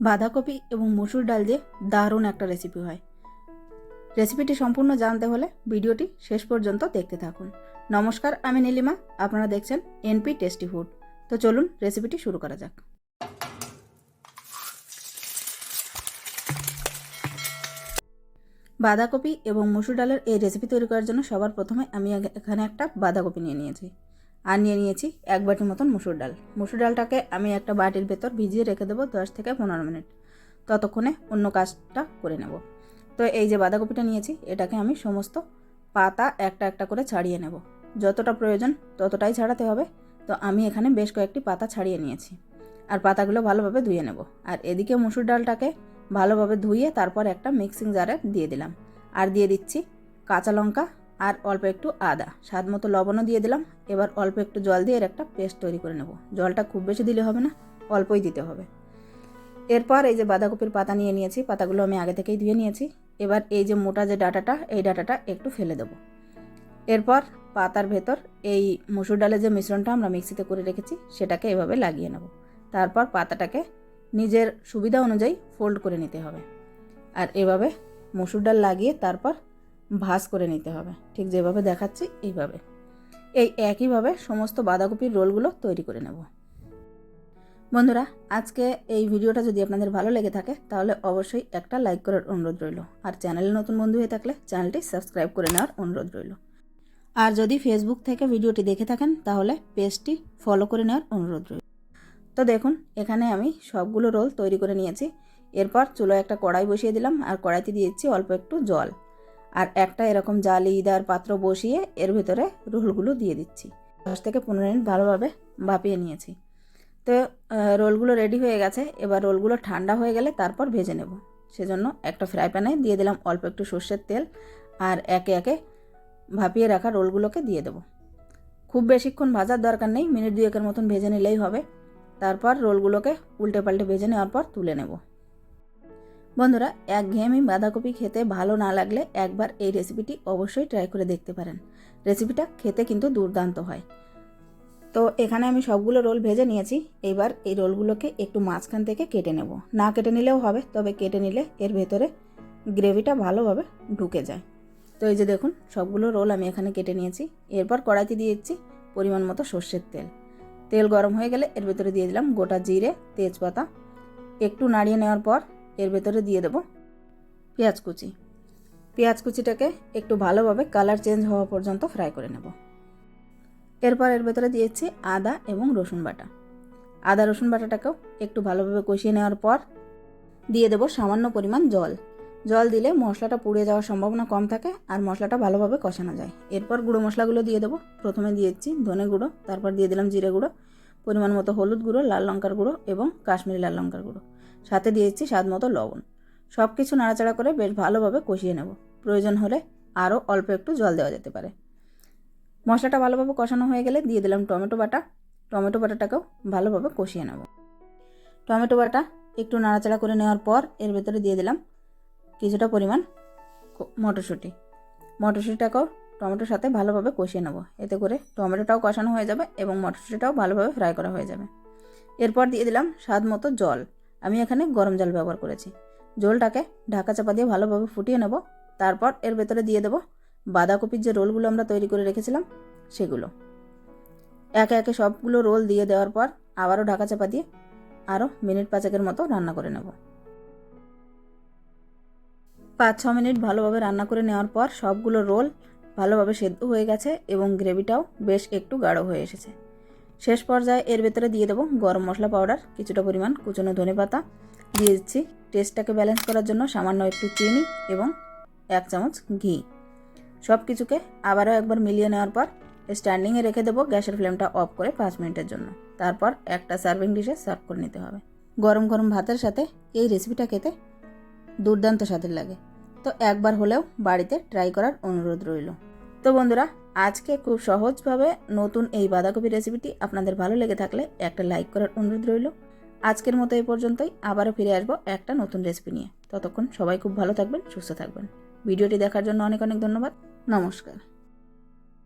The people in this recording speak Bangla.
বাঁধাকপি এবং মসুর ডাল দিয়ে দারুণ একটা রেসিপি হয়। রেসিপিটি সম্পূর্ণ জানতে হলে ভিডিওটি শেষ পর্যন্ত দেখতে থাকুন। নমস্কার, আমি নীলিমা। আপনারা দেখছেন এনপি টেস্টি ফুড তো চলুন রেসিপিটি শুরু করা যাক। বাঁধাকপি এবং মসুর ডালের এই রেসিপি তৈরি করার জন্য সবার প্রথমে আমি এখ- এখানে একটা বাঁধাকপি নিয়ে নিয়েছি। আর নিয়ে নিয়েছি এক বাটি মতন মুসুর ডাল। মুসুর ডালটাকে আমি একটা বাটির ভেতর ভিজিয়ে রেখে দেবো দশ থেকে পনেরো মিনিট। ততক্ষণে অন্য কাজটা করে নেব। তো এই যে বাঁধাকপিটা নিয়েছি, এটাকে আমি সমস্ত পাতা একটা একটা করে ছাড়িয়ে নেব। যতটা প্রয়োজন ততটাই ছাড়াতে হবে। তো আমি এখানে বেশ কয়েকটি পাতা ছাড়িয়ে নিয়েছি। আর পাতাগুলো ভালোভাবে ধুয়ে নেব। আর এদিকে মুসুর ডালটাকে ভালোভাবে ধুয়ে তারপর একটা মিক্সিং জারে দিয়ে দিলাম। আর দিয়ে দিচ্ছি কাঁচা লঙ্কা আর অল্প একটু আদা। স্বাদ মতো লবণও দিয়ে দিলাম। এবার অল্প একটু জল দিয়ে এর একটা পেস্ট তৈরি করে নেব। জলটা খুব বেশি দিলে হবে না, অল্পই দিতে হবে। এরপর এই যে বাঁধাকপির পাতা নিয়ে নিয়েছি, পাতাগুলো আমি আগে থেকেই ধুয়ে নিয়েছি। এবার এই যে মোটা যে ডাটাটা, এই ডাটাটা একটু ফেলে দেবো। এরপর পাতার ভেতর এই মসুর ডালের যে মিশ্রণটা আমরা মিক্সিতে করে রেখেছি, সেটাকে এভাবে লাগিয়ে নেব। তারপর পাতাটাকে নিজের সুবিধা অনুযায়ী ফোল্ড করে নিতে হবে। আর এভাবে মসুর ডাল লাগিয়ে তারপর ভাজ করে নিতে হবে। ঠিক যেভাবে দেখাচ্ছি, এইভাবে। এই একইভাবে সমস্ত বাঁধাকপির রোলগুলো তৈরি করে নেব। বন্ধুরা, আজকে এই ভিডিওটা যদি আপনাদের ভালো লেগে থাকে, তাহলে অবশ্যই একটা লাইক করার অনুরোধ রইল। আর চ্যানেলে নতুন বন্ধু হয়ে থাকলে চ্যানেলটি সাবস্ক্রাইব করে নেওয়ার অনুরোধ রইল। আর যদি ফেসবুক থেকে ভিডিওটি দেখে থাকেন, তাহলে পেজটি ফলো করে নেওয়ার অনুরোধ রইল। তো দেখুন, এখানে আমি সবগুলো রোল তৈরি করে নিয়েছি। এরপর চুলোয় একটা কড়াই বসিয়ে দিলাম, আর কড়াইতে দিয়েছি অল্প একটু জল। আর একটা এরকম জালিদার পাত্র বসিয়ে এর ভেতরে রোলগুলো দিয়ে দিচ্ছি। দশ থেকে পনেরো মিনিট ভালোভাবে ভাপিয়ে নিয়েছি। তো রোলগুলো রেডি হয়ে গেছে। এবার রোলগুলো ঠান্ডা হয়ে গেলে তারপর ভেজে নেব। সেজন্য একটা ফ্রাই প্যানে দিয়ে দিলাম অল্প একটু সর্ষের তেল আর একে একে ভাপিয়ে রাখা রোলগুলোকে দিয়ে দেবো। খুব বেশিক্ষণ ভাজার দরকার নেই। মিনিট দুয়েকের মতন ভেজে নিলেই হবে। তারপর রোলগুলোকে উল্টে পাল্টে ভেজে নেওয়ার পর তুলে নেব। বন্ধুরা এক ঘেয়েমি বাঁধাকপি খেতে ভালো না লাগলে একবার এই রেসিপিটি অবশ্যই ট্রাই করে দেখতে পারেন। রেসিপিটা খেতে কিন্তু দুর্দান্ত হয়। তো এখানে আমি সবগুলো রোল ভেজে নিয়েছি। এবার এই রোলগুলোকে একটু মাঝখান থেকে কেটে নেব। না কেটে নিলেও হবে, তবে কেটে নিলে এর ভেতরে গ্রেভিটা ভালোভাবে ঢুকে যায়। তো এই যে দেখুন, সবগুলো রোল আমি এখানে কেটে নিয়েছি। এরপর কড়াইতে দিয়ে দিচ্ছি পরিমাণ মতো সর্ষের তেল। তেল গরম হয়ে গেলে এর ভেতরে দিয়ে দিলাম গোটা জিরে, তেজপাতা। একটু নাড়িয়ে নেওয়ার পর এর ভেতরে দিয়ে দেবো পেঁয়াজ কুচি। পেঁয়াজ কুচিটাকে একটু ভালোভাবে কালার চেঞ্জ হওয়া পর্যন্ত ফ্রাই করে নেব। এরপর এর ভেতরে দিয়েছি আদা এবং রসুন বাটা। আদা রসুন বাটাটাকেও একটু ভালোভাবে কষিয়ে নেওয়ার পর দিয়ে দেবো সামান্য পরিমাণ জল। জল দিলে মশলাটা পুড়ে যাওয়ার সম্ভাবনা কম থাকে আর মশলাটা ভালোভাবে কষানো যায়। এরপর গুঁড়ো মশলাগুলো দিয়ে দেবো। প্রথমে দিয়েছি ধনে গুঁড়ো, তারপর দিয়ে দিলাম জিরে গুঁড়ো, পরিমাণ মতো হলুদ গুঁড়ো, লাল লঙ্কার গুঁড়ো এবং কাশ্মীরি লাল লঙ্কার গুঁড়ো। সাথে দিয়েছি স্বাদ মতো লবণ। সব কিছু নাড়াচাড়া করে বেশ ভালোভাবে কষিয়ে নেব। প্রয়োজন হলে আরও অল্প একটু জল দেওয়া যেতে পারে। মশলাটা ভালোভাবে কষানো হয়ে গেলে দিয়ে দিলাম টমেটো বাটা। টমেটো বাটাটাকেও ভালোভাবে কষিয়ে নেব। টমেটো বাটা একটু নাড়াচাড়া করে নেওয়ার পর এর ভেতরে দিয়ে দিলাম কিছুটা পরিমাণ মটরশুঁটি। মটরশুঁটিটাকেও টমেটোর সাথে ভালোভাবে কষিয়ে নেব। এতে করে টমেটোটাও কষানো হয়ে যাবে এবং মটরশুঁটিটাও ভালোভাবে ফ্রাই করা হয়ে যাবে। এরপর দিয়ে দিলাম স্বাদ মতো জল। আমি এখানে গরম জল ব্যবহার করেছি। জলটাকে ঢাকা চাপা দিয়ে ভালোভাবে ফুটিয়ে নেব। তারপর এর ভেতরে দিয়ে দেবো বাঁধাকপির যে রোলগুলো আমরা তৈরি করে রেখেছিলাম, সেগুলো। একে একে সবগুলো রোল দিয়ে দেওয়ার পর আবারও ঢাকা চাপা দিয়ে আরও মিনিট পাঁচেকের মতো রান্না করে নেব। পাঁচ ছ মিনিট ভালোভাবে রান্না করে নেওয়ার পর সবগুলো রোল ভালোভাবে সেদ্ধ হয়ে গেছে এবং গ্রেভিটাও বেশ একটু গাঢ় হয়ে এসেছে। শেষ পর্যায়ে এর ভেতরে দিয়ে দেবো গরম মশলা পাউডার কিছুটা পরিমাণ কুচনো ধনে পাতা। দিয়ে দিচ্ছি টেস্টটাকে ব্যালেন্স করার জন্য সামান্য একটু চিনি এবং এক চামচ ঘি। সব কিছুকে আবারও একবার মিলিয়ে নেওয়ার পর স্ট্যান্ডিংয়ে রেখে দেবো গ্যাসের ফ্লেমটা অফ করে পাঁচ মিনিটের জন্য। তারপর একটা সার্ভিং ডিশে সার্ভ করে নিতে হবে। গরম গরম ভাতের সাথে এই রেসিপিটা খেতে দুর্দান্ত স্বাদের লাগে। তো একবার হলেও বাড়িতে ট্রাই করার অনুরোধ রইল। তো বন্ধুরা, আজকে খুব সহজভাবে নতুন এই বাঁধাকপি রেসিপিটি আপনাদের ভালো লেগে থাকলে একটা লাইক করার অনুরোধ রইল। আজকের মতো এই পর্যন্তই, আবারও ফিরে আসব একটা নতুন রেসিপি নিয়ে। ততক্ষণ সবাই খুব ভালো থাকবেন, সুস্থ থাকবেন। ভিডিওটি দেখার জন্য অনেক অনেক ধন্যবাদ। নমস্কার।